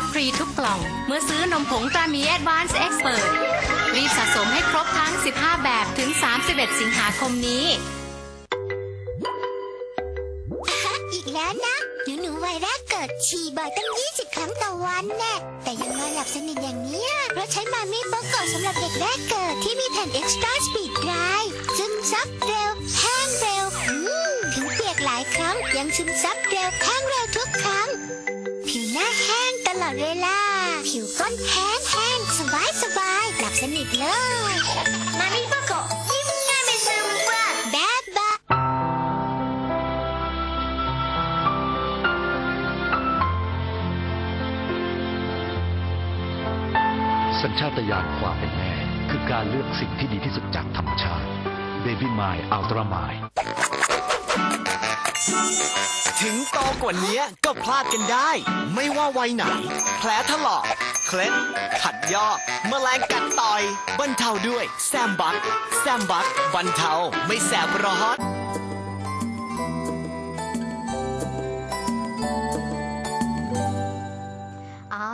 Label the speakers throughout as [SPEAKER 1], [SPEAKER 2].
[SPEAKER 1] รับฟรีทุกกล่อง เมื่อซื้อนมผงตรามี Advance Expert รีบสะสมให้ครบทั้ง 15 แบบถึง 31 สิงหาคมนี้
[SPEAKER 2] อีกแล้วนะ หนูหนูวัยแรกเกิดฉี่บ่อยตั้ง 20 ครั้งต่อวันแน่แต่ยังนอนหลับสนิทอย่างเนี้ยเพราะใช้มามี่โปโกสำหรับเด็กแรกเกิดที่มีแผ่น Extra Speed Dry ซึมซับเร็ว แห้งเร็ว ถึงเปียกหลายครั้งยังซึมซับเร็วแห้งเร็วทุกครั้ง ผิวหน้าแห้งตลอดเวลา ผิวก้นแห้งแห้งสบายสบายหลับสนิทเลย มามี่โปโกะยิ้มง่ายเป็นซรั่มว่าแบบบา
[SPEAKER 3] สัญชาตญาณความเป็นแม่ คือการเลือกสิ่งที่ดีที่สุดจากธรรมชาติ Baby m i อัลตร้ามาย
[SPEAKER 4] ถึงโตกว่านี้ก็พลาดกันได้ ไม่ว่าวัยไหน แผลถลอกเคล็ดขัดยอกแมลงกัดต่อย บรรเทาด้วยแซมบัคแซมบัคบรรเทาไม่แสบร้อน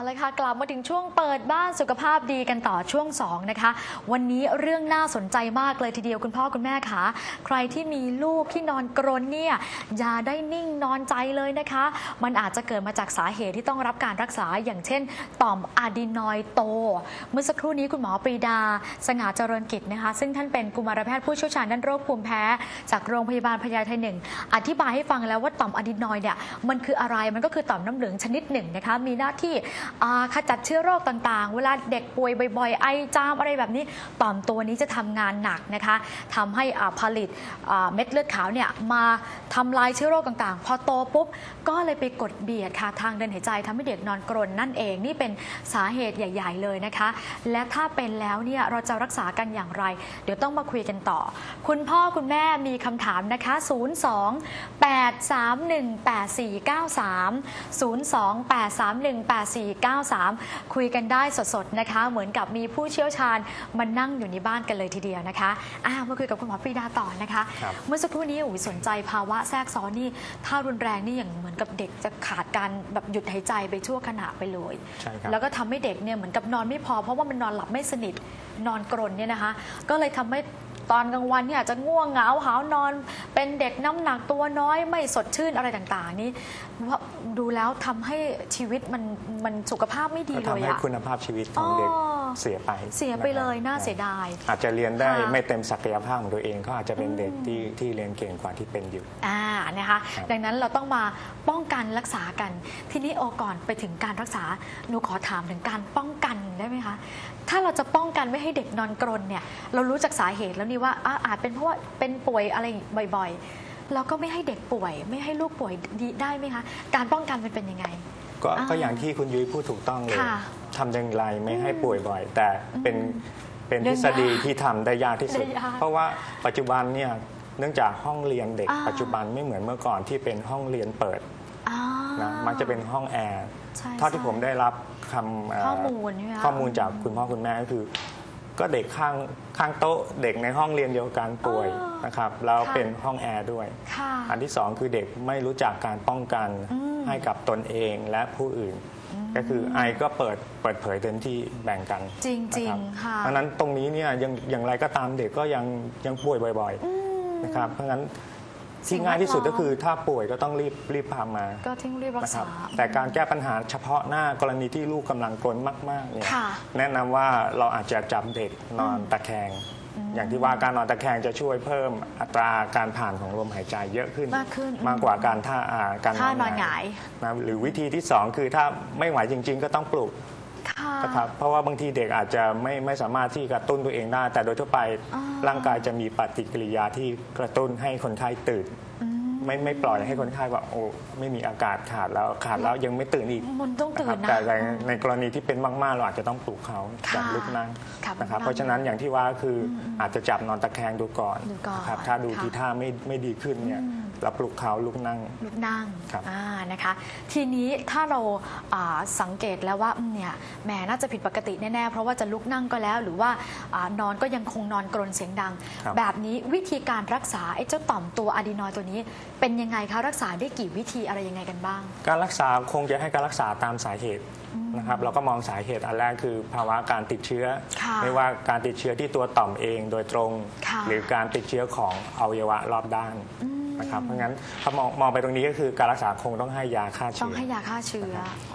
[SPEAKER 5] เลยค่ะ กลับมาถึงช่วงเปิดบ้านสุขภาพดีกันต่อช่วง 2 นะคะ วันนี้เรื่องน่าสนใจมากเลยทีเดียวคุณพ่อคุณแม่คะใครที่มีลูกที่นอนกรนเนี่ยอย่าได้นิ่งนอนใจเลยนะคะ มันอาจจะเกิดมาจากสาเหตุที่ต้องรับการรักษาอย่างเช่น ต่อมอะดีนอยโต เมื่อสักครู่นี้คุณหมอปรีดา สง่าเจริญกิจนะคะ ซึ่งท่านเป็นกุมารแพทย์ผู้เชี่ยวชาญด้านโรคภูมิแพ้ จากโรงพยาบาลพญาไทหนึ่งอธิบายให้ฟังแล้วว่าต่อมอะดีนอยเนี่ยมันคืออะไรมันก็คือต่อมน้ำเหลืองชนิดหนึ่งนะคะมีหน้าที่ขจัดเชื้อโรคต่างๆ เวลาเด็กป่วยบ่อยๆ ไอจามอะไรแบบนี้ต่อมตัวนี้จะทำงานหนักนะคะทำให้อ่าผลิตเม็ดเลือดขาวเนี่ยมาทำลายเชื้อโรคต่างๆ พอโตปุ๊บก็เลยไปกดเบียดค่ะทางเดินหายใจทำให้เด็กนอนกรนนั่นเองนี่เป็นสาเหตุใหญ่ ๆ เลยนะคะ และถ้าเป็นแล้วเนี่ยเราจะรักษากันอย่างไร เดี๋ยวต้องมาคุยกันต่อ คุณพ่อคุณแม่มีคำถามนะคะ 02 831 8493 0283184 8493 คุยกันได้สดๆนะคะ เหมือนกับมีผู้เชี่ยวชาญมานั่งอยู่ในบ้านกันเลยทีเดียวนะคะอ่ามาคุยกับคุณหมอปรีดาต่อนะคะ
[SPEAKER 6] ครับ
[SPEAKER 5] เมื่อสักครู่นี้อุ๋ยสนใจภาวะแทรกซ้อนนี่ถ้ารุนแรงนี่อย่างเหมือนกับเด็กจะขาดการแบบหยุดหายใจไปชั่วขณะไปเลย
[SPEAKER 6] ใช่ครับ
[SPEAKER 5] แล้วก็ทำให้เด็กเนี่ยเหมือนกับนอนไม่พอ เพราะว่ามันนอนหลับไม่สนิทนอนกรนเนี่ยนะคะ ก็เลยทำให้ ตอนกลางวันเนี่ยอาจจะง่วงเหงาหาวนอน เป็นเด็กน้ำหนักตัวน้อยไม่สดชื่นอะไรต่างๆ นี่ว่าดูแล้วทำให้ชีวิตมันมันสุขภาพไม่ดี
[SPEAKER 6] ก็
[SPEAKER 5] เล
[SPEAKER 6] ทำ
[SPEAKER 5] ย
[SPEAKER 6] ให้
[SPEAKER 5] อะ
[SPEAKER 6] คุณภาพชีวิตของเด็ก
[SPEAKER 5] อ๋อ
[SPEAKER 6] เสียไป
[SPEAKER 5] เสียไปเลยะ
[SPEAKER 6] ครับ
[SPEAKER 5] น่าเสียดาย
[SPEAKER 6] อาจจะเรียนได้
[SPEAKER 5] ค่ะ
[SPEAKER 6] ไม่เต็มศักยภาพของตัวเองก็อาจจะเป็นเด็กที่ที่เรียนเก่งกว่าที่เป็นอยู่
[SPEAKER 5] อ่านะคะ
[SPEAKER 6] ครับ
[SPEAKER 5] ดังนั้นเราต้องมาป้องกันรักษากัน ทีนี้โอก่อนไปถึงการรักษาหนูขอถามถึงการป้องกันได้ไหมคะถ้าเราจะป้องกันไม่ให้เด็กนอนกรนเนี่ยเรารู้จากสาเหตุแล้วนี่ว่าอ่าอาจเป็นเพราะว่าเป็นป่วยอะไรบ่อยๆเราก็ไม่ให้เด็กป่วย ไม่ให้ลูกป่วยดีได้ไหมคะ การป้องกันมันเป็นยังไง
[SPEAKER 6] ก็
[SPEAKER 5] อ่า
[SPEAKER 6] ก็อย่างที่คุณยุ้ยพูดถูกต้องเลย
[SPEAKER 5] ค่ะ
[SPEAKER 6] ทำอย่างไรไม่ให้ป่วยบ่อย แต่เป็นเป็น
[SPEAKER 5] เรื่
[SPEAKER 6] ท
[SPEAKER 5] อง
[SPEAKER 6] ฤษฎี
[SPEAKER 5] ยาก
[SPEAKER 6] ที่ทำได้ยากที่สุด
[SPEAKER 5] ได้ยาก
[SPEAKER 6] เพราะว่าปัจจุบันเนี่ยเนื่องจากห้องเรียนเด็ก
[SPEAKER 5] อ่า
[SPEAKER 6] ปัจจุบันไม่เหมือนเมื่อก่อนที่เป็นห้องเรียนเปิด
[SPEAKER 5] อ่า
[SPEAKER 6] นะมักจะเป็นห้องแอร์
[SPEAKER 5] ใช่
[SPEAKER 6] เท่าที่
[SPEAKER 5] ใช่
[SPEAKER 6] ผมได้รับคำเข้
[SPEAKER 5] อมูลใช่ไหมคะ
[SPEAKER 6] ข้อมูลจากคุณพ่อคุณแม่ก็คือ ก็เด็กข้างข้างโต๊ะเด็กในห้องเรียนเดียวกันป่วย
[SPEAKER 5] อ๋อ
[SPEAKER 6] นะครับแล้ว
[SPEAKER 5] ค่ะ
[SPEAKER 6] เป็นห้องแอร์ด้วย
[SPEAKER 5] ค่ะ
[SPEAKER 6] อันที่สองคือเด็กไม่รู้จักการป้องกัน
[SPEAKER 5] อืม
[SPEAKER 6] ให้กับตนเองและผู้อื่น ก็คือไอก็เปิดเปิดเผยเต็มที่แบ่งกัน
[SPEAKER 5] จริงๆ
[SPEAKER 6] นบ
[SPEAKER 5] ค่ะ
[SPEAKER 6] เพราะฉะนั้นตรงนี้เนี่ยยังอย่างไรก็ตามเด็กก็ยังยังป่วยบ่อย
[SPEAKER 5] อืม
[SPEAKER 6] ๆนะครับเพราะฉะนั้น
[SPEAKER 5] สิ่
[SPEAKER 6] ที่
[SPEAKER 5] ง
[SPEAKER 6] ง่ายที่สุด
[SPEAKER 5] แวดล้อม
[SPEAKER 6] ก็คือถ้าป่วยก็ต้องรีบรีบพามา
[SPEAKER 5] ก็ทิ้งรีบรัก
[SPEAKER 6] นะค
[SPEAKER 5] ษา
[SPEAKER 6] รับแต่การแก้ปัญหาเฉพาะหน้ากรณีที่ลูกกำลังกรนมากๆเนี่ย
[SPEAKER 5] ค่ะ
[SPEAKER 6] แนะนำว่าเราอาจจะจับเด็กนอนตะแคง อย่างที่ว่าการนอนตะแคงจะช่วยเพิ่มอัตราการผ่านของลมหายใจเยอะขึ้น
[SPEAKER 5] มากขึ้น
[SPEAKER 6] มากกว่าการท่าอ่าการ
[SPEAKER 5] ท่านอนหงาย
[SPEAKER 6] นะหรือวิธีที่สองคือถ้าไม่ไหวจริง ๆ ก็ต้องปลุก
[SPEAKER 5] ค่ะ
[SPEAKER 6] นะครับเพราะว่าบางทีเด็กอาจจะไม่ไม่สามารถที่กระตุ้นตัวเองได้ แต่โดยทั่วไป
[SPEAKER 5] อ่า
[SPEAKER 6] ร่างกายจะมีปฏิกิริยาที่กระตุ้นให้คนไข้ตื่น
[SPEAKER 5] อืม
[SPEAKER 6] ไม่ไม่ปล่อยให้คนไข้ว่าโอ้ไม่มีอากาศขาดแล้วขาดแล้วยังไม่ตื่นอีก
[SPEAKER 5] มันต้องตื่น
[SPEAKER 6] นะ
[SPEAKER 5] นะ
[SPEAKER 6] ครับแต่ในในกรณีที่เป็นมาก ๆ เราอาจจะต้องปลุกเขา
[SPEAKER 5] ค่ะ
[SPEAKER 6] จับลุกนั่ง
[SPEAKER 5] ค่ะ
[SPEAKER 6] นะครับ
[SPEAKER 5] นั่ง
[SPEAKER 6] เพราะฉะนั้นอย่างที่ว่าคือออาจจะจับนอนตะแคงดูก่อน
[SPEAKER 5] ดูก่อน
[SPEAKER 6] นะครับถ้าดู
[SPEAKER 5] ค่ะ
[SPEAKER 6] ทีท่าไม่ไม่ดีขึ้นเนี่ย รับลูกเขาลูกนั่ง
[SPEAKER 5] ลูกนั่ง
[SPEAKER 6] ครับ
[SPEAKER 5] อ่านะคะ ทีนี้ถ้าเราอ่าสังเกตแล้วว่าอืมเนี่ยแหมน่าจะผิดปกติแน่ๆ เพราะว่าจะลุกนั่งก็แล้ว หรือว่าอานอนก็ยังคงนอนกรนเสียงดัง
[SPEAKER 6] ครับ
[SPEAKER 5] แบบนี้วิธีการรักษาไอ้เจ้าต่อมตัวอะดีนอยด์ตัวนี้ เป็นยังไงคะรักษาได้กี่วิธีอะไรยังไงกันบ้าง
[SPEAKER 6] การรักษาคงจะให้การรักษาตามสาเหตุนะครับเราก็มองสาเหตุอันแรกคือภาวะการติดเชื้อ
[SPEAKER 5] ค่ะ
[SPEAKER 6] ไม่ว่าการติดเชื้อที่ตัวต่อมเองโดยตรง
[SPEAKER 5] ค่ะ
[SPEAKER 6] หรือการติดเชื้อของอวัยวะรอบด้าน นะครับเพราะงั้นถ้ามองมองไปตรงนี้ก็คือการรักษาคงต้องให้ยาฆ่า
[SPEAKER 5] ต้อ
[SPEAKER 6] เชื้
[SPEAKER 5] ง
[SPEAKER 6] อ
[SPEAKER 5] ให้ยาฆ่าเชื้อ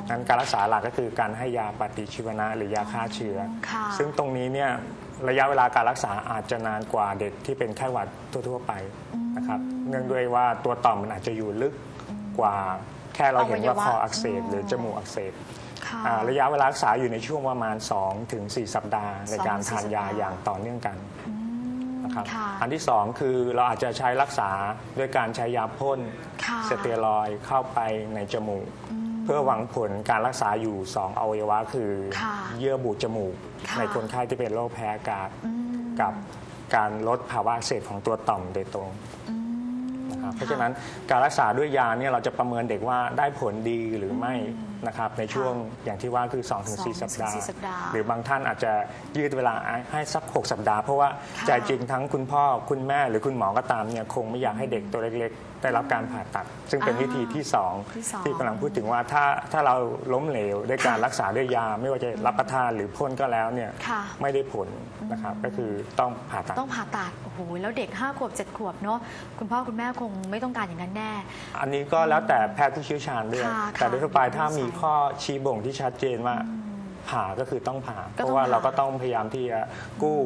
[SPEAKER 6] งั้นการรักษาหลักก็คือการให้ยาปฏิชีวนะหรือยาฆ่าเชื้อ
[SPEAKER 5] ค่ะ
[SPEAKER 6] ซึ่งตรงนี้เนี่ยระยะเวลาการรักษาอาจจะนานกว่าเด็กที่เป็นไข้หวัดทั่ว ๆ ไปนะครับเนื่องด้วยว่าตัวต่อมมันอาจจะอยู่ลึกกว่าแค่เราเห็นว่า
[SPEAKER 5] อวัยวะ
[SPEAKER 6] คออักเสบหรือจมูกอักเสบ
[SPEAKER 5] ค่ะ
[SPEAKER 6] อ่าระยะเวลารักษาอยู่ในช่วงประมาณ 2-4ถึง4สัปดาห์ ในการ
[SPEAKER 5] 2-4
[SPEAKER 6] ทานยา
[SPEAKER 5] สัปดาห์
[SPEAKER 6] อย่างต่อเนื่องกัน นะครับ
[SPEAKER 5] ค่ะ
[SPEAKER 6] อันที่ 2 คือเราอาจจะใช้รักษาด้วยการใช้ยาพ่น
[SPEAKER 5] ค่ะ
[SPEAKER 6] สเตียรอยด์เข้าไปในจมูก เพื่อหวังผลการรักษาอยู่ 2 อวัยวะ คือ
[SPEAKER 5] ค่ะ
[SPEAKER 6] เยื่อบุจมูก
[SPEAKER 5] ค่ะ
[SPEAKER 6] ในคนไข้ที่เป็นโรคแพ้อากาศ
[SPEAKER 5] อืม
[SPEAKER 6] กับการลดภาวะอักเสบของตัวต่อมโดยตรง
[SPEAKER 5] อืม
[SPEAKER 6] นะครับเพราะฉะนั้นการรักษาด้วยยาเนี่ยเราจะประเมินเด็กว่าได้ผลดีหรือไม่ นะครับในช่วงอย่างที่ว่าคือ2-4
[SPEAKER 5] 2-4
[SPEAKER 6] สัปดาห์
[SPEAKER 5] สัปดาห์
[SPEAKER 6] หรือบางท่านอาจจะยืดเวลาให้สัก 6 สัปดาห์ เพราะว่า
[SPEAKER 5] ค่ะ
[SPEAKER 6] ใจจริงทั้งคุณพ่อคุณแม่หรือคุณหมอก็ตามเนี่ยคงไม่อยากให้เด็กตัวเล็กๆ ได้รับการผ่าตัด ซึ่งเป็น
[SPEAKER 5] อ่า
[SPEAKER 6] วิธีที่สอง
[SPEAKER 5] ที่สอง
[SPEAKER 6] ที่กำลังพูดถึงว่าถ้าถ้าเราล้มเหลวด้วยการรักษาด้วยยา ไม่ว่าจะรับประทานหรือพ่นก็แล้วเนี่ย
[SPEAKER 5] ค่ะ
[SPEAKER 6] ไม่ได้ผลนะครับก็คือต้องผ่าตัด
[SPEAKER 5] ต้องผ่าตัดโอ้โหแล้วเด็ก5ขวบ7ขวบเนาะคุณพ่อคุณแม่คงไม่ต้องการอย่างนั้นแน่
[SPEAKER 6] อันนี้ก็แล้วแต่แพทย์ผู้เชี่ยวชาญด้วย
[SPEAKER 5] ค่ะ
[SPEAKER 6] แต่โดยทั่วไป
[SPEAKER 5] ค่ะ
[SPEAKER 6] ถ้ามีข้อชี้บ่งที่ชัดเจนว่าผ่าก็คือต้องผ่า
[SPEAKER 5] ก็ต้อง
[SPEAKER 6] เพราะว่า
[SPEAKER 5] ผ่า
[SPEAKER 6] เราก็ต้องพยายามที่จะกู้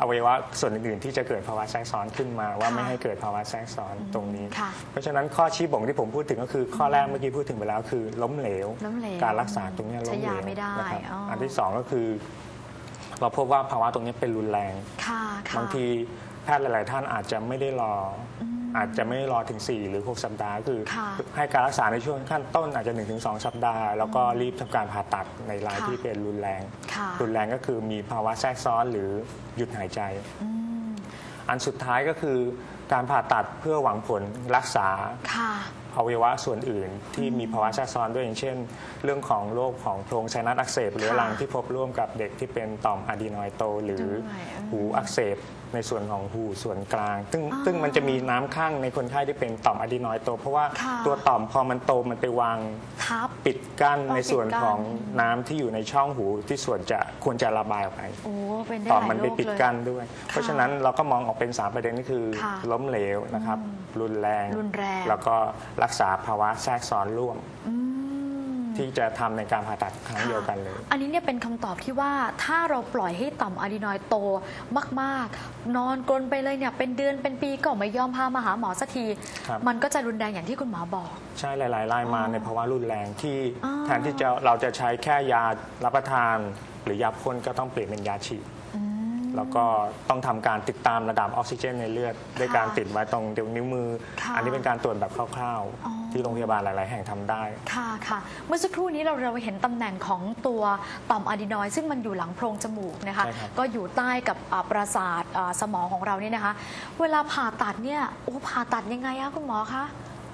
[SPEAKER 6] อวัยวะส่วนอื่นๆที่จะเกิดภาวะแทรกซ้อนขึ้นมา ว่า
[SPEAKER 5] ค่ะ
[SPEAKER 6] ไม่ให้เกิดภาวะแทรกซ้อนตรงนี้
[SPEAKER 5] ค่ะ
[SPEAKER 6] เพราะฉะนั้นข้อชี้บ่งที่ผมพูดถึงก็คือข้อแรกเมื่อกี้พูดถึงไปแล้วคือ ล้มเหลว
[SPEAKER 5] ล้มเหลว
[SPEAKER 6] การรักษาตรงเนี้ยล้มเหล
[SPEAKER 5] ใช้ยาวไม่ได้
[SPEAKER 6] นะครับ
[SPEAKER 5] อ๋ออั
[SPEAKER 6] อันที่สองก็คือ เราพบว่าภาวะตรงนี้เป็นรุนแรง
[SPEAKER 5] ค่ะค่ะ
[SPEAKER 6] บางทีแพทย์หลาย ๆ ท่านอาจจะไม่ได้รอ ออาจจะไม่ได้รอถึง 4 หรือ 6 สัปดาห์คือ
[SPEAKER 5] ค่ะ
[SPEAKER 6] ให้การรักษาในช่วงขั้นต้นอาจจะ 1-2 สัปดาห์ แล้วก็รีบทำการผ่าตัดในราย
[SPEAKER 5] ค่ะ
[SPEAKER 6] ที่เป็นรุนแรง
[SPEAKER 5] ค่ะ
[SPEAKER 6] รุนแรงก็คือมีภาวะแทรกซ้อนหรือหยุดหายใจ
[SPEAKER 5] อืม
[SPEAKER 6] อันสุดท้ายก็คือการผ่าตัดเพื่อหวังผลรักษา
[SPEAKER 5] ค่ะ
[SPEAKER 6] อวัยวะส่วนอื่นที่มีภาวะแทรกซ้อนด้วยอย่างเช่น เรื่องของโรคของโพรงไซนัสอักเสบหรือ
[SPEAKER 5] ค่ะ
[SPEAKER 6] รังที่พบร่วมกับเด็กที่เป็นต่อมอะดีนอยด์โต หรือ
[SPEAKER 5] ด้วยอืม
[SPEAKER 6] หูอักเสบ ในส่วนของหูส่วนกลาง ซึ่ง
[SPEAKER 5] อ๋อ
[SPEAKER 6] ซึ่งมันจะมีน้ำข้างในคนไข้ที่เป็นต่อมอะดีนอยด์โต เพราะว่า
[SPEAKER 5] ค่ะ
[SPEAKER 6] ตัวต่อมพอมันโตมันไปวาง
[SPEAKER 5] ทับ
[SPEAKER 6] ปิดกั้น
[SPEAKER 5] อ๋อ
[SPEAKER 6] ในส่วน
[SPEAKER 5] ปิดกั้น
[SPEAKER 6] ของน้ำที่อยู่ในช่องหูที่ส่วนจะควรจะระบายออกไป
[SPEAKER 5] โอ้เป็นได้
[SPEAKER 6] ต่อม
[SPEAKER 5] หลาย
[SPEAKER 6] มัน
[SPEAKER 5] โร
[SPEAKER 6] ไป
[SPEAKER 5] ค
[SPEAKER 6] ปิด
[SPEAKER 5] เลย
[SPEAKER 6] กั้นด้วย เพราะฉะนั้นเราก็มองออกเป็น 3 ประเด็นก็คือ
[SPEAKER 5] ค่ะ
[SPEAKER 6] ล้มเหลวนะครับ รุนแรง
[SPEAKER 5] รุนแรง
[SPEAKER 6] แล้วก็รักษาภาวะแทรกซ้อนร่วม
[SPEAKER 5] อืม
[SPEAKER 6] ที่จะทำในการผ่าตัดครั้งเดียวกันเลย
[SPEAKER 5] อันนี้เนี่ยเป็นคำตอบที่ว่าถ้าเราปล่อยให้ต่อมอะดีนอยด์โตมากๆ นอนกรนไปเลยเนี่ยเป็นเดือนเป็นปีก็ไม่ยอมพามาหาหมอสักที
[SPEAKER 6] ครับ
[SPEAKER 5] มันก็จะรุนแรงอย่างที่คุณหมอบอก
[SPEAKER 6] ใช่หลายๆรายมาในภาวะรุนแรงที่
[SPEAKER 5] อ๋อ
[SPEAKER 6] แทนที่จะเราจะใช้แค่ยารับประทาน หรือยาพ่นก็ต้องเปลี่ยนเป็นยาฉีด
[SPEAKER 5] อืม
[SPEAKER 6] แล้วก็ต้องทำการติดตามระดับออกซิเจนในเลือด ด้วยการติดไว้ตรงเดียวนิ้วมือ
[SPEAKER 5] ค่ะ
[SPEAKER 6] อันนี้เป็นการตรวจแบบคร่าว
[SPEAKER 5] อ๋อ
[SPEAKER 6] ๆ ที่โรงพยาบาลหลาย ๆ แห่งทำได้
[SPEAKER 5] ค่ะค่ะ เมื่อสักครู่นี้เราเราเห็นตำแหน่งของตัวต่อมอะดีนอยด์ซึ่งมันอยู่หลังโพรงจมูกนะคะ
[SPEAKER 6] ใช่ครับ
[SPEAKER 5] ก็อยู่ใต้กับอ่าประสาทอ่าสมองของเราเนี่ยนะคะ เวลาผ่าตัดเนี่ยโอ้ผ่าตัดยังไงอะคุณหมอคะ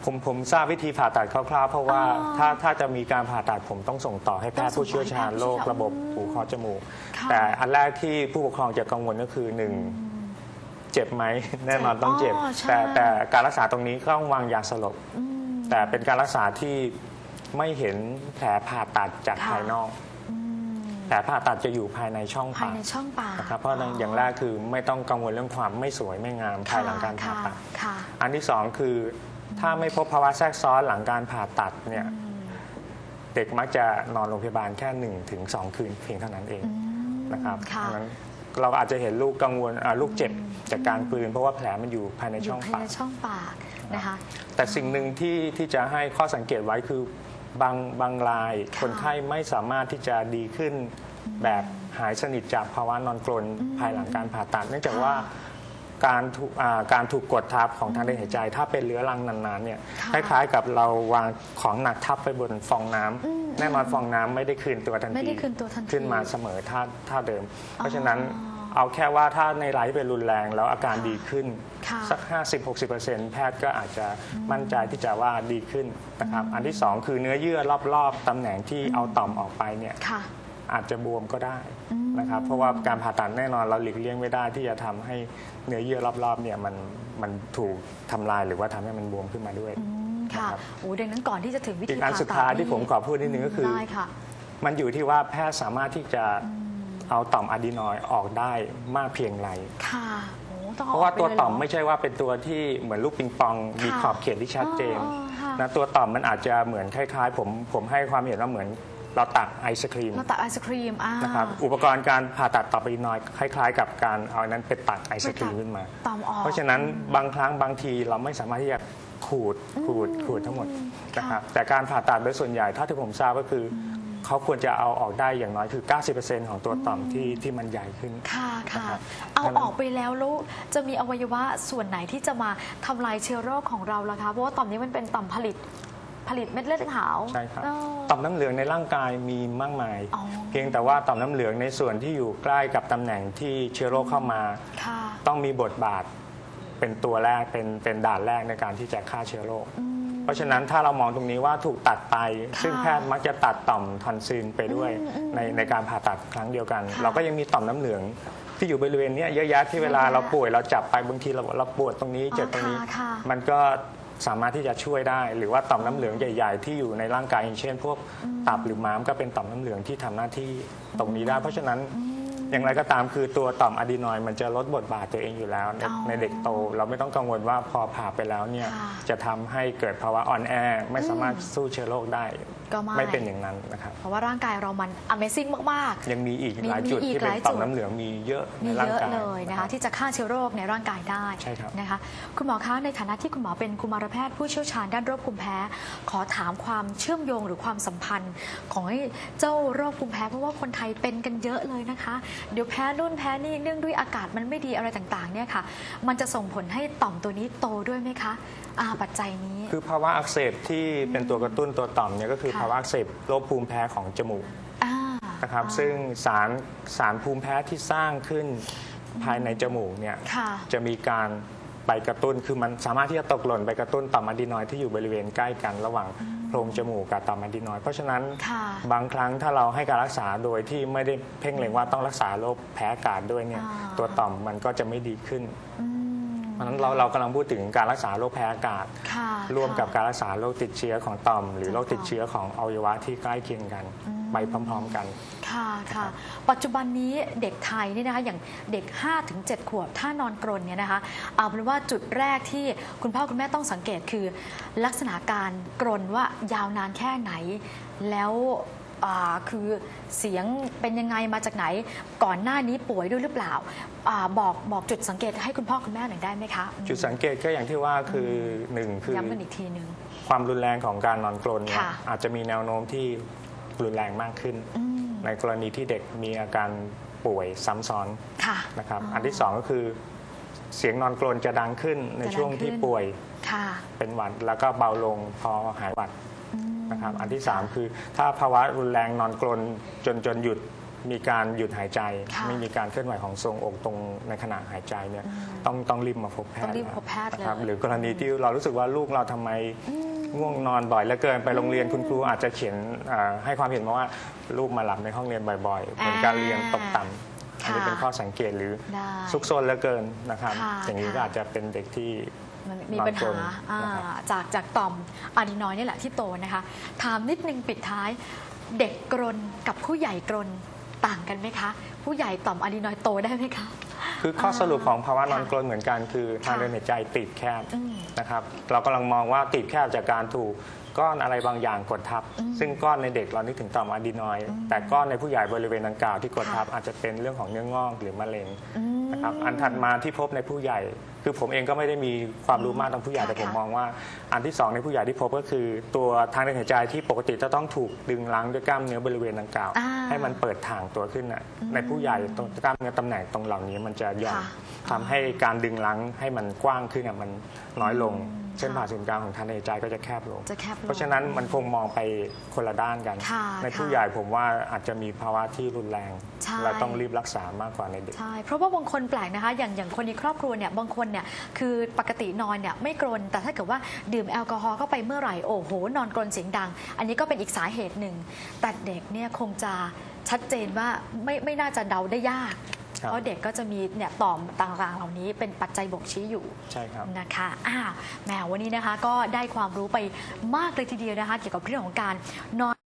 [SPEAKER 6] ผมผมทราบวิธีผ่าตัดคร่าว ๆ เพราะว่า
[SPEAKER 5] อ๋อ
[SPEAKER 6] ถ้าถ้าจะมีการผ่าตัดผมต้องส่งต่อให้แพทย์ผู้เชี่ยวชาญโรค
[SPEAKER 5] ต้องส่งต่อให้แพทย์ผู้เชี่ยวชาญ
[SPEAKER 6] ระบบหูคอจมูก
[SPEAKER 5] ค่ะ
[SPEAKER 6] แต่อันแรกที่ผู้ปกครองจะกังวลก็คือหนึ่งเจ็บไหมแน่นอนต้องเจ็บ
[SPEAKER 5] อ๋อใช่
[SPEAKER 6] แต่แต่การรักษาตรงนี้ก็ต้องวางยาสลบ
[SPEAKER 5] อืม
[SPEAKER 6] แต่เป็นการรักษาที่ไม่เห็นแผลผ่าตัดจาก
[SPEAKER 5] ค่ะ
[SPEAKER 6] ภายนอก
[SPEAKER 5] อืม
[SPEAKER 6] แผลผ่าตัดจะอยู่ภายในช่อง
[SPEAKER 5] ภาย
[SPEAKER 6] ปาก
[SPEAKER 5] ในช่องปาก
[SPEAKER 6] นะครับเพราะฉะนั้นอย่างแรกคือไม่ต้องกังวลเรื่องความไม่สวยไม่งามภายหลังการผ่าตัด
[SPEAKER 5] ค่ะ
[SPEAKER 6] อันที่สองคือถ้าไม่พบภาวะแทรกซ้อนหลังการผ่าตัดเนี่ยเด็กมักจะนอนโรงพยาบาลแค่1นถึงสคืนเพียงเท่านั้นเองนะครับ
[SPEAKER 5] ค่ะ
[SPEAKER 6] เพราะฉะนั้นเราอาจจะเห็นลูกกังวลอ่าลูกเจ็บจากการกลืน เพราะว่าแผลมันอยู่ภายใน
[SPEAKER 5] อยู่
[SPEAKER 6] ช่อง
[SPEAKER 5] ภาย
[SPEAKER 6] ปา
[SPEAKER 5] ใน
[SPEAKER 6] ก
[SPEAKER 5] ช่องปาก นะคะ
[SPEAKER 6] แต่สิ่งหนึ่งที่ที่จะให้ข้อสังเกตไว้คือบางบางราย
[SPEAKER 5] ค่ะ
[SPEAKER 6] คนไข้ไม่สามารถที่จะดีขึ้นแบบหายสนิทจากภาวะนอนกรนภายหลังการผ่าตัด เนื่องจากว่าการถูกอ่าการถูกกดทับของทางเดินหายใจ ถ้าเป็นเรื้อรังนานๆเนี่ย
[SPEAKER 5] ค่ะ
[SPEAKER 6] คล้ายๆกับเราวางของหนักทับไปบนฟองน้ำ
[SPEAKER 5] อืม
[SPEAKER 6] แน่นอนฟองน้ำไม่ได้คืนตัวทันที
[SPEAKER 5] ไม่ได้คืนตัวทันที
[SPEAKER 6] ขึ้นมาเสมอท่าท่าเดิม เพราะฉะนั้น เอาแค่ว่าถ้าในรายที่เป็นรุนแรงแล้วอาการดีขึ้น
[SPEAKER 5] ค่ะ
[SPEAKER 6] สัก 50-60%แพทย์ก็อาจจะมั่นใจที่จะว่าดีขึ้นนะครับ อันที่สองคือเนื้อเยื่อรอบๆตำแหน่งที่เอาต่อมออกไปเนี่ย
[SPEAKER 5] ค่ะ
[SPEAKER 6] อาจจะบวมก็ได้นะครับ เพราะว่าการผ่าตัดแน่นอนเราหลีกเลี่ยงไม่ได้ที่จะทำให้เนื้อเยื่อรอบๆเนี่ยมันมันถูกทำลายหรือว่าทำให้มันบวมขึ้นมาด้วย
[SPEAKER 5] อืมค่ะ
[SPEAKER 6] นะครับ
[SPEAKER 5] โอ้ดังนั้นก่อนที่จะถึงวิ
[SPEAKER 6] อี
[SPEAKER 5] ธี
[SPEAKER 6] กอัน
[SPEAKER 5] ผ่า
[SPEAKER 6] สุด
[SPEAKER 5] ตัด
[SPEAKER 6] ท้ายที่
[SPEAKER 5] นี่
[SPEAKER 6] ผมขอพูดนิดนึงก็คือ
[SPEAKER 5] ได้ค่ะ
[SPEAKER 6] มันอยู่ที่ว่าแพทย์สามารถที่จะ เอาต่อมอะดีนอยด์ออกได้มากเพียงไร
[SPEAKER 5] ค่ะโอ้ต้อง
[SPEAKER 6] เพราะว่า
[SPEAKER 5] ออกไป
[SPEAKER 6] ตัว
[SPEAKER 5] ลย
[SPEAKER 6] ต่อม
[SPEAKER 5] เห
[SPEAKER 6] ไม่ใช่ว่าเป็นตัวที่เหมือนลูกปิงปองมี
[SPEAKER 5] ค่ะ
[SPEAKER 6] ขอบเขตที่ชัดเจน
[SPEAKER 5] อ๋อค่ะ
[SPEAKER 6] นะตัวต่อมมันอาจจะเหมือนคล้ายๆ ผมผมให้ความเห็นว่าเหมือนเราตักไอศครีม
[SPEAKER 5] เราตัดไอศครีมอ่า
[SPEAKER 6] นะครับอุปกรณ์การผ่าตัดต่อมอะดีนอยด์คล้าย ๆ กับการเอาอันนั้นไปตักไอศครีมขึ้นมา
[SPEAKER 5] ต่อมออก
[SPEAKER 6] เพราะฉะนั้นบางครั้งบางทีเราไม่สามารถที่จะขูดขูดขูดทั้งหมดนะครับแต่การผ่าตัดโดยส่วนใหญ่เท่าที่ผมทราบก็คืออ เขาควรจะเอาออกได้อย่างน้อยคือ 90%ของตัวต่อมที่ที่มันใหญ่ขึ้น
[SPEAKER 5] ค่ะค่ะ
[SPEAKER 6] นะครับ
[SPEAKER 5] เอา
[SPEAKER 6] เพราะฉะนั้น
[SPEAKER 5] ออกไปแล้วแล้วจะมีอวัยวะส่วนไหนที่จะมาทำลายเชื้อโรคของเราล่ะคะ เพราะว่าต่อมนี้มันเป็นต่อมผลิตผลิตเม็ดเลือดขาว
[SPEAKER 6] ใช่ครับ
[SPEAKER 5] เออ
[SPEAKER 6] ต่อมน้ำเหลืองในร่างกายมีมากมาย
[SPEAKER 5] อ๋อ
[SPEAKER 6] เพียงแต่ว่าต่อมน้ำเหลืองในส่วนที่อยู่ใกล้กับตำแหน่งที่เชื้อโรคเข้ามา
[SPEAKER 5] ค่ะ
[SPEAKER 6] ต้องมีบทบาทเป็นตัวแรกเป็นเป็นด่านแรกในการที่จะฆ่าเชื้อโรค เพราะฉะนั้นถ้าเรามองตรงนี้ว่าถูกตัดไป
[SPEAKER 5] ค่ะ
[SPEAKER 6] ซึ่งแพทย์มักจะตัดต่อมทอนซิลไปด้วยในในการผ่าตัดครั้งเดียวกัน
[SPEAKER 5] ค่ะ
[SPEAKER 6] เราก็ยังมีต่อมน้ำเหลืองที่อยู่บริเวณเนี้ยเยอะแยะที่เวลา
[SPEAKER 5] เยอะแยะ
[SPEAKER 6] เราป่วยเราจับไปบางทีเราเราปวดตรงนี้เจ็บตรงนี้
[SPEAKER 5] ค่ะค่ะ
[SPEAKER 6] มันก็สามารถที่จะช่วยได้ หรือว่าต่อมน้ำเหลืองใหญ่ๆ ที่อยู่ในร่างกายอย่างเช่น พวกตับหรือม้ามก็เป็นต่อมน้ำเหลืองที่ทำหน้าที่ตรงนี้ได้ เพราะฉะนั้น อย่างไรก็ตามคือตัวต่อมอะดีนอยด์มันจะลดบทบาทตัวเองอยู่แล้วใน
[SPEAKER 5] อ๋อ
[SPEAKER 6] ในเด็กโต เราไม่ต้องกังวลว่าพอผ่าไปแล้วเนี่ย
[SPEAKER 5] ค่ะ
[SPEAKER 6] จะทำให้เกิดภาวะอ่อนแอไม่สามารถสู้เชื้อโรคได้
[SPEAKER 5] ก็ไม่
[SPEAKER 6] เป็นอย่างนั้นนะครับ
[SPEAKER 5] เพราะว่าร่างกายเรามัน Amazing มาก
[SPEAKER 6] ยังมีอีก
[SPEAKER 5] มี
[SPEAKER 6] หลายจุด
[SPEAKER 5] มีอีก
[SPEAKER 6] ที่เป็
[SPEAKER 5] ห
[SPEAKER 6] น
[SPEAKER 5] ลาย
[SPEAKER 6] ต่อ
[SPEAKER 5] จุ
[SPEAKER 6] ม
[SPEAKER 5] ด
[SPEAKER 6] น้ำเหลืองมีเยอะ
[SPEAKER 5] ๆ
[SPEAKER 6] ใน
[SPEAKER 5] มี
[SPEAKER 6] ร่า
[SPEAKER 5] เย
[SPEAKER 6] ง
[SPEAKER 5] อะ
[SPEAKER 6] กาย
[SPEAKER 5] เลยนะคะ ที่จะฆ่าเชื้อโรคในร่างกายได้
[SPEAKER 6] ใช่ครับ
[SPEAKER 5] นะคะ คุณหมอคะในฐานะที่คุณหมอเป็นกุมารแพทย์ผู้เชี่ยวชาญด้านโรคภูมิแพ้ ขอถามความเชื่อมโยงหรือความสัมพันธ์ ของไอ้เจ้าโรคภูมิแพ้เพราะว่าคนไทยเป็นกันเยอะเลยนะคะ เดี๋ยวแพ้นู่นแพ้นี่เนื่องด้วยอากาศมันไม่ดีอะไรต่างๆเนี่ยค่ะ มันจะส่งผลให้ต่อมตัวนี้โตด้วยไหมคะอาปัจจัยนี้
[SPEAKER 6] คือภาวะอักเสบที่เป็นตัวกระตุ้นตัวต่อมเนี่ยก็คือ
[SPEAKER 5] ค่ะ
[SPEAKER 6] ภาวะอักเสบโรคภูมิแพ้ของจมูก
[SPEAKER 5] อ่า
[SPEAKER 6] นะครับ ซึ่งสารสารภูมิแพ้ที่สร้างขึ้นภายในจมูกเนี่ย
[SPEAKER 5] ค่ะ
[SPEAKER 6] จะมีการไปกระตุ้นคือมันสามารถที่จะตกหล่นไปกระตุ้นต่อมอะดีนอยด์ที่อยู่บริเวณใกล้กันระหว่างโพรงจมูกกับต่อมอะดีนอยด์เพราะฉะนั้น
[SPEAKER 5] ค่ะ
[SPEAKER 6] บางครั้งถ้าเราให้การรักษาโดยที่ไม่ได้เพ่งเล็งว่าต้องรักษาโรคแพ้อากาศด้วยเนี่ย
[SPEAKER 5] อ่า
[SPEAKER 6] ตัวต่อมมันก็จะไม่ดีขึ้น
[SPEAKER 5] อืม
[SPEAKER 6] เพ ราะฉะนั้นเราเรากำลังพูดถึงการรักษาโรคแพ้อากาศ
[SPEAKER 5] ค่ะ
[SPEAKER 6] ร่วมกับ
[SPEAKER 5] ค่ะ
[SPEAKER 6] การรักษาโรคติดเชื้อของต่อม หรือ
[SPEAKER 5] ของ
[SPEAKER 6] โรคติดเชื้อของอวัยวะที่ใกล้เคียงกัน ไปพร้อม ๆ กัน
[SPEAKER 5] ค่ะค่ะ ปัจจุบันนี้เด็กไทยนี่นะคะอย่างเด็ก 5-7 ขวบ ถ้านอนกรนเนี่ยนะคะเอาเป็นว่าจุดแรกที่คุณพ่อคุณแม่ต้องสังเกตคือ ลักษณะการกรนว่ายาวนานแค่ไหน แล้ว อ่าคือเสียงเป็นยังไงมาจากไหน ก่อนหน้านี้ป่วยด้วยหรือเปล่าอาบอกบอกจุดสังเกตให้คุณพ่อคุณแม่หน่อยได้ไหมคะอืม
[SPEAKER 6] จุดสังเกตก็อย่างที่ว่าคือหนึ่งคือ
[SPEAKER 5] ย้ำกันอีกทีหนึ่ง
[SPEAKER 6] ความรุนแรงของการนอนกรนเนี่ย
[SPEAKER 5] ค่ะ
[SPEAKER 6] อาจจะมีแนวโน้มที่รุนแรงมากขึ้น
[SPEAKER 5] อืม
[SPEAKER 6] ในกรณีที่เด็กมีอาการป่วยซ้ำซ้อน
[SPEAKER 5] ค่ะ
[SPEAKER 6] นะครับ
[SPEAKER 5] อ๋ออั
[SPEAKER 6] อันที่สองก็คือเสียงนอนกรนจะดังขึ้นใน
[SPEAKER 5] จะดัง
[SPEAKER 6] ช่วงที่
[SPEAKER 5] ขึ้น
[SPEAKER 6] ป่วย
[SPEAKER 5] ค่ะ
[SPEAKER 6] เป็นหวัด แล้วก็เบาลงพอหายหวัด
[SPEAKER 5] อืม
[SPEAKER 6] นะครับอันที่ 3 คือถ้าภาวะรุนแรงนอนกรนจนจนหยุดมีการหยุดหายใจ
[SPEAKER 5] ค่ะ
[SPEAKER 6] ไม่มีการเคลื่อนไหวของทรวงอกตรงในขณะหายใจเนี่ยต้องต้องรีบมาพบแพทย์
[SPEAKER 5] ต้องรีบพบแพทย์เลย
[SPEAKER 6] นะครับหรือกรณีที่เรารู้สึกว่าลูกเราทำไมง่วงนอนบ่อยเหลือเกินไปโรงเรียนคุณครูอาจจะเขียนอ่าให้ความเห็นมาว่าลูกมาหลับในห้องเรียนบ่อยๆเหมือนการเรียนตกต่ำอันนี้เป็นข้อสังเกตหรือ
[SPEAKER 5] ได้
[SPEAKER 6] ซุกซนเหลือเกินนะครับ
[SPEAKER 5] ค่ะ
[SPEAKER 6] อย่างนี้ก็
[SPEAKER 5] ค่ะ
[SPEAKER 6] อาจจะเป็นเด็กที่
[SPEAKER 5] มันมี
[SPEAKER 6] นอน
[SPEAKER 5] ปัญ
[SPEAKER 6] กร
[SPEAKER 5] หานอ่า
[SPEAKER 6] นะครับ
[SPEAKER 5] จากจากต่อมอะดีนอยด์นี่แหละที่โตนะคะ ถามนิดนึงปิดท้ายเด็กกรนกับผู้ใหญ่กรนต่างกันไหมคะ ผู้ใหญ่ต่อมอะดีนอยด์โตได้ไหมคะ
[SPEAKER 6] คือข้อสรุปของภาวะนอน
[SPEAKER 5] ค่ะ
[SPEAKER 6] กรนเหมือนกันคือทาง
[SPEAKER 5] ค่ะ
[SPEAKER 6] เดินหายใจตีบแคบ
[SPEAKER 5] อืม
[SPEAKER 6] นะครับ เรากำลังมองว่าตีบแคบจากการถูก ก้อนอะไรบางอย่างกดทับ ซึ่งก้อนในเด็กเรานึกถึงต่อมอะดีนอยด์แต่ก้อนในผู้ใหญ่บริเวณดังกล่าวที่กดทับ
[SPEAKER 5] ค่ะ
[SPEAKER 6] อาจจะเป็นเรื่องของเนื้องอกหรือมะเร็ง
[SPEAKER 5] อืม
[SPEAKER 6] นะครับอันถัดมาที่พบในผู้ใหญ่ คือผมเองก็ไม่ได้มีความรู้มากทางผู้ใหญ่
[SPEAKER 5] ค่ะ
[SPEAKER 6] แต่ผม
[SPEAKER 5] ค่ะ
[SPEAKER 6] มองว่า อันที่สองในผู้ใหญ่ที่พบก็คือ ตัวทางเดินหายใจที่ปกติจะต้องถูกดึงรั้งด้วยกล้ามเนื้อบริเวณดังกล่าว
[SPEAKER 5] อ่า
[SPEAKER 6] ให้มันเปิดถ่างตัวขึ้นน่ะในผู้ใหญ่ตรงกล้ามเนื้อตำแหน่งตรงเหล่านี้มันจะหย่อน
[SPEAKER 5] ค่ะ
[SPEAKER 6] ทำให้การดึงรั้งให้มันกว้างขึ้นอะมันน้อยลง เส้นผ่าศูนย์กลางของทางเดินหายใจก็จะแคบลง
[SPEAKER 5] จะแคบลง
[SPEAKER 6] เพราะฉะนั้นมันคงมองไปคนละด้านกัน
[SPEAKER 5] ค่ะ
[SPEAKER 6] ในผู้
[SPEAKER 5] ค่ะ
[SPEAKER 6] ใหญ่ผมว่าอาจจะมีภาวะที่รุนแรง
[SPEAKER 5] ใช่
[SPEAKER 6] และต้องรีบรักษามากกว่าในเด็ก
[SPEAKER 5] ใช่ เพราะว่าบางคนแปลกนะคะ อย่างอย่างคนในครอบครัวเนี่ยบางคนเนี่ยคือปกตินอนเนี่ยไม่กรน แต่ถ้าเกิดว่าดื่มแอลกอฮอล์เข้าไปเมื่อไหร่โอ้โห นอนกรนเสียงดัง อันนี้ก็เป็นอีกสาเหตุหนึ่ง แต่เด็กเนี่ยคงจะชัดเจนว่าไม่ไม่น่าจะเดาได้ยาก
[SPEAKER 6] ครับ
[SPEAKER 5] เพราะเด็กก็จะมีเนี่ยต่อมต่างๆเหล่านี้เป็นปัจจัยบ่งชี้อยู่
[SPEAKER 6] ใช่ครับ
[SPEAKER 5] นะคะอ้าวแหมวันนี้นะคะก็ได้ความรู้ไปมากเลยทีเดียวนะคะ เกี่ยวกับเรื่องของการนอน